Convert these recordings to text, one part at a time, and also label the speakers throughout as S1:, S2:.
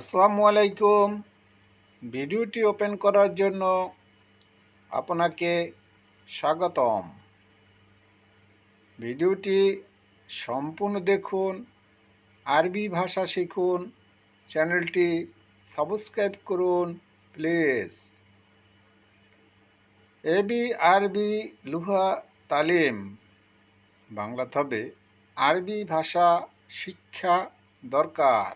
S1: আসসালামু আলাইকুম। ভিডিওটি ওপেন করার জন্য আপনাকে স্বাগতম। ভিডিওটি সম্পূর্ণ দেখুন, আরবি ভাষা শিখুন, চ্যানেলটি সাবস্ক্রাইব করুন, প্লিজ। এবি আরবি লুহা তালিম। বাংলাতে হবে আরবি ভাষা শিক্ষা দরকার।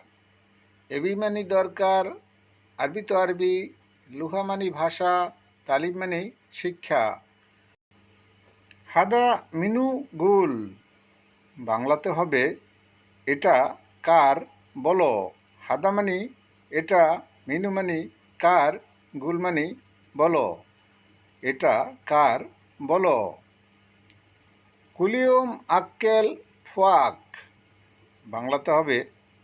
S1: এবি মানি দরকার, আরবি তো আরবি লুহা মানি ভাষা তালিম মানি শিক্ষা। হাদা মিনু গুল, বাংলাতে হবে এটা কার বলো। হাদা মানি এটা মিনু মানি কার গুল মানি বলো। এটা কার বলো। কুলিয়ম আক্কেল ফোয়াক, বাংলাতে হবে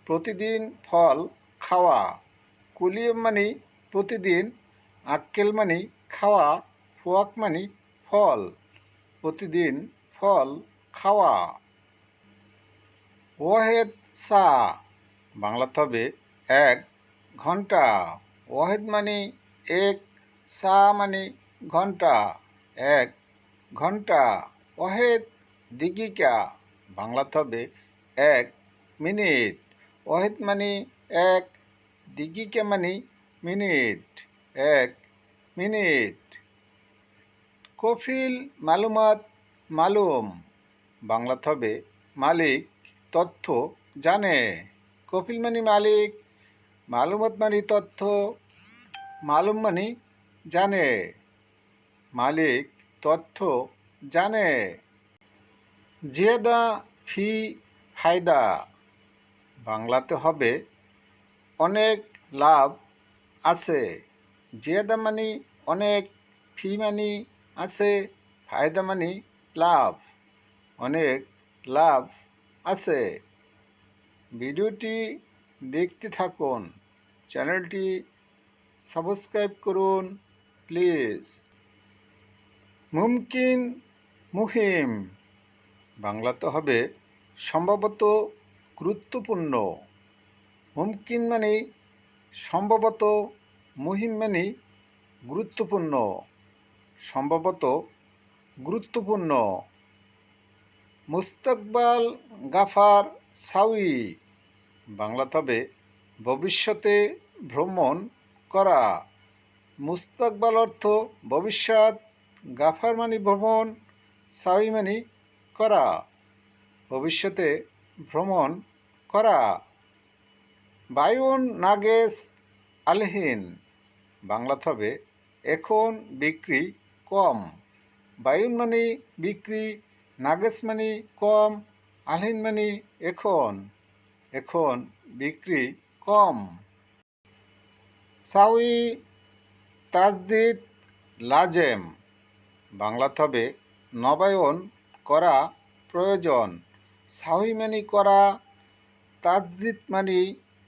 S1: প্রতিদিন ফল খাওয়া কুলিয়ম মানি প্রতিদিন, আক্কেল মানি খাওয়া, ফুয়াক মানি ফল, প্রতিদিন ফল খাওয়া। ওয়াহেদ সা বাংলাতে হবে এক ঘণ্টা। ওয়াহেদ মানে এক, সা মানে ঘণ্টা, এক ঘণ্টা। ওয়াহেদ দিগিকা বাংলাতে হবে এক মিনিট। ওয়াহেদ মানে এক দিগিকা মানে মিনিট, এক মিনিট। কফিল মালুমাত মালুম বাংলাতে হবে মালিক তথ্য জানে। কফিল মানে মালিক, মালুমাত মানে তথ্য, মালুম মানে জানে। মালিক তথ্য জানে। জিয়াদা ফি ফায়দা, বাংলাতে হবে অনেক লাভ আছে। জিয়াদা মানি অনেক ফি মানি আছে ফায়দা মানি লাভ অনেক লাভ আছে। ভিডিওটি দেখতে থাকুন, চ্যানেলটি সাবস্ক্রাইব করুন, প্লিজ। মুমকিন মুহিম, বাংলাতে হবে সম্ভবত গুরুত্বপূর্ণ। মুমকিন মানে সম্ভবত মুহিম মানে গুরুত্বপূর্ণ, সম্ভবত গুরুত্বপূর্ণ। মুস্তকবাল গাফার সাউই বাংলাতে হবে ভবিষ্যতে ভ্রমণ করা। মুস্তকবাল অর্থ ভবিষ্যৎ, গাফার মানে ভ্রমণ সাউই মানে করা। ভবিষ্যতে ভ্রমণ করা। বায়ুন নাগেস আলহীন। বাংলাতে হবে এখন বিক্রি কম। বায়ুন মানে বিক্রি, নাগেস মানে কম, আলহীন মানে এখন এখন বিক্রি কম। সাউই তাজদিদ লাজেম। বাংলাতে হবে নবায়ন করা প্রয়োজন। সাউই মানি করা, তাজদিদ মানি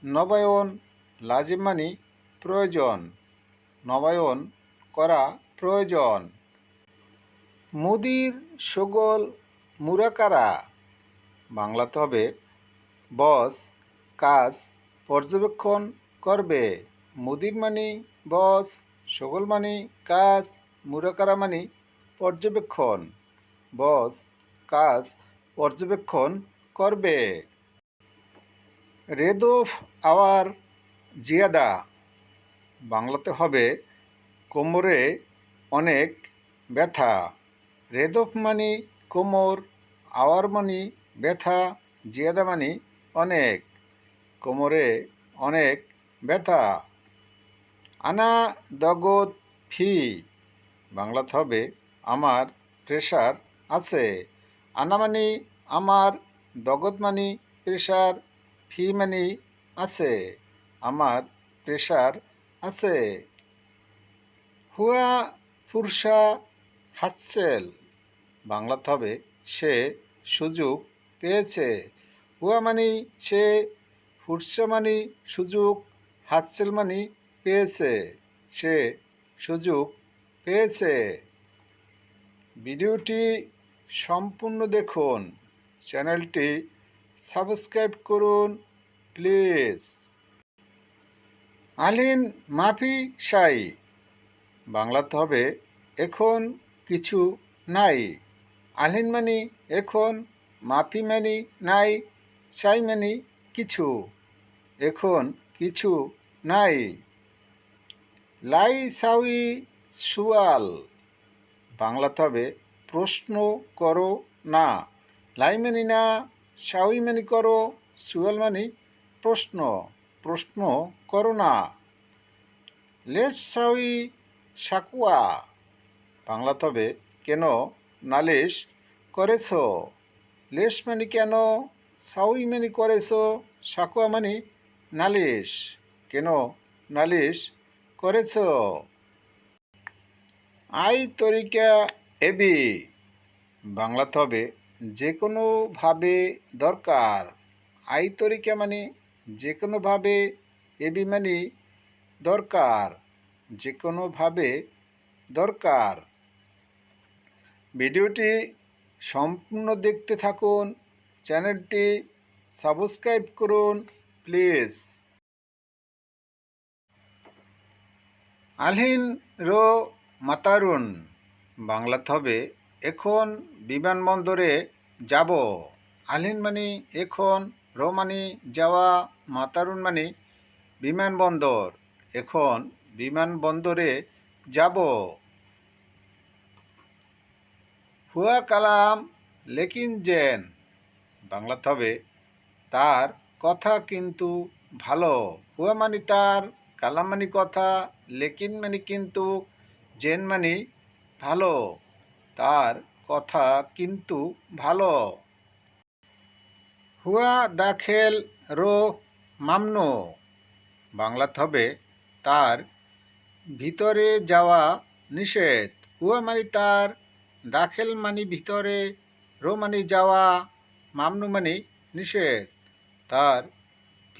S1: নবায়ন লাজিম মানি প্রয়োজন, নবায়ন করা প্রয়োজন। মুদির সুগল মুরাকারা। বাংলাতে হবে, বস, কাজ, পর্যবেক্ষণ করবে। মুদির মানি, বস, সুগল মানি, কাজ, মুরাকারা মানি পর্যবেক্ষণ। বস, কাজ, পর্যবেক্ষণ করবে। রেদোফ আওয়ার জিয়াদা। বাংলাতে হবে কোমরে অনেক ব্যথা। রেদফ মানি কোমর, আওয়ার মানি ব্যথা, জিয়াদা মানি অনেক। কোমরে অনেক ব্যথা। আনা দগত ফি। বাংলাতে হবে আমার প্রেশার আছে। আনা মানি আমার দগত মানি প্রেশার ফি মানি আছে, আমার প্রেশার আছে। হুয়া ফুরসা হাতসেল বাংলাতে হবে সে সুযোগ পেয়েছে। হুয়া মানি সে, ফুরসা মানি সুযোগ, হাতসেল মানি পেয়েছে, সে সুযোগ পেয়েছে। ভিডিওটি সম্পূর্ণ দেখুন, চ্যানেলটি সাবস্ক্রাইব করুন, প্লিজ। আলিন মাফি সাই। বাংলাতে হবে, এখন কিছু নাই। আলিন মানে এখন মাফি মানে নাই, সাই মানে কিছু, এখন কিছু নাই। লাই সাউই সুয়াল। বাংলাতে হবে, প্রশ্ন করো না। লাই মানি না সাউই মানি করো সুয়াল মানি, প্রশ্ন প্রশ্ন করো না। লেস সাউই সাকুয়া। বাংলাতে হবে কেন নালিশ করেছ? লেশ মানে কেন সাউই মানে করেছ? সাকুয়া মানে নালিশ। কেন নালিশ করেছ? আই তরিকা এবি বাংলাতে হবে যে কোনোভাবে দরকার। আই তরিকা মানে যে কোনোভাবে এবি মানে দরকার। যে কোনোভাবে দরকার। ভিডিওটি সম্পূর্ণ দেখতে থাকুন। চ্যানেলটি সাবস্ক্রাইব করুন, প্লিজ। আলহিন রো মাতারুন। বাংলাতে হবে এখন বিমানবন্দরে যাব। আলহিন মানে এখন রো মানে যাওয়া মাতারুন মানে বিমানবন্দর, এখন বিমানবন্দরে যাব। হুয়া কালাম লেকিন জেন। বাংলাতে হবে তার কথা কিন্তু ভালো। হুয়া মানে তার, কালাম মানে কথা, লেকিন মানে কিন্তু জেন মানে ভালো। তার কথা কিন্তু ভালো। হুয়া দাখেল রো মামনো। বাংলাতে হবে তার ভিতরে যাওয়া নিষেধ। হুয়া মানে তার দাখেল মানে ভিতরে, রো মানে যাওয়া, মামনু মানে নিষেধ। তার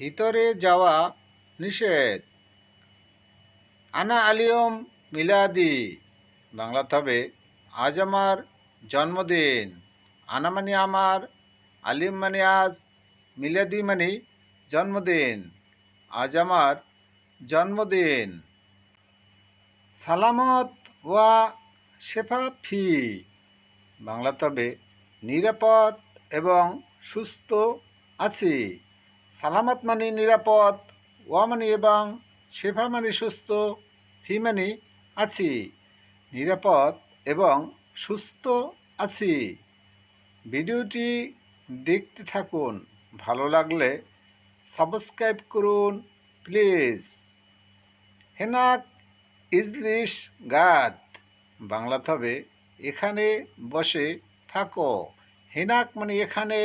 S1: ভিতরে যাওয়া নিষেধ। আনা আলিয়ম মিলাদি। বাংলাতে হবে আজ আমার জন্মদিন। আনা মানে আমার, আলিম মানে আজ, মিলাদি মানে জন্মদিন। আজ আমার জন্মদিন। সালামত ওয়া শেফা ফি বাংলা তবে নিরাপদ এবং সুস্থ আছি। সালামত মানে নিরাপদ, ওয়া মানে এবং শেফা মানে সুস্থ, ফি মানে আছি। নিরাপদ এবং সুস্থ আছি। ভিডিওটি দেখতে থাকুন। ভালো লাগলে সাবস্ক্রাইব করুন, প্লিজ। হেনাক ইজলিশ গাদ বাংলাতে হবে এখানে বসে থাকো। হেনাক মানে এখানে,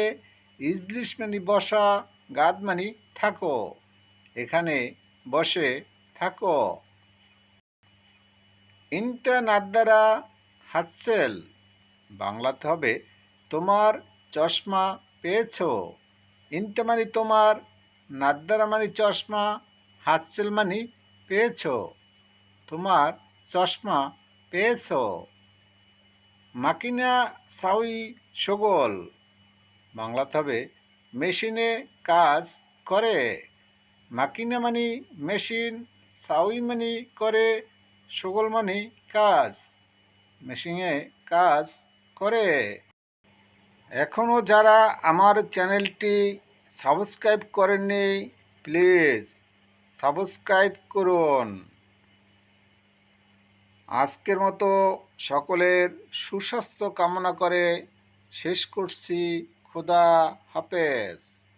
S1: ইজলিশ মানে বসা, গাদ মানে থাকো। এখানে বসে থাকো। ইন্টা নাদ্দারা হাতসেল। বাংলাতে হবে, তোমার চশমা পেয়েছ? ইন্টা মানে তোমার, নাদ্দারা মানে চশমা, হাতসেল মানে পেয়েছ। তোমার চশমা পেয়েছ। মাকিনা সাউই সগোল। বাংলাতে হবে, মেশিনে কাজ করে। মাকিনা মানি মেশিন, সাউই মানি করে, সগোল মানি কাজ। মেশিনে কাজ করে। এখনও যারা আমার চ্যানেলটি সাবস্ক্রাইব করেননি, প্লিজ সাবস্ক্রাইব করুন। আজকের মতো সকলের সুস্বাস্থ্য কামনা করে শেষ করছি। খুদা হাফেজ।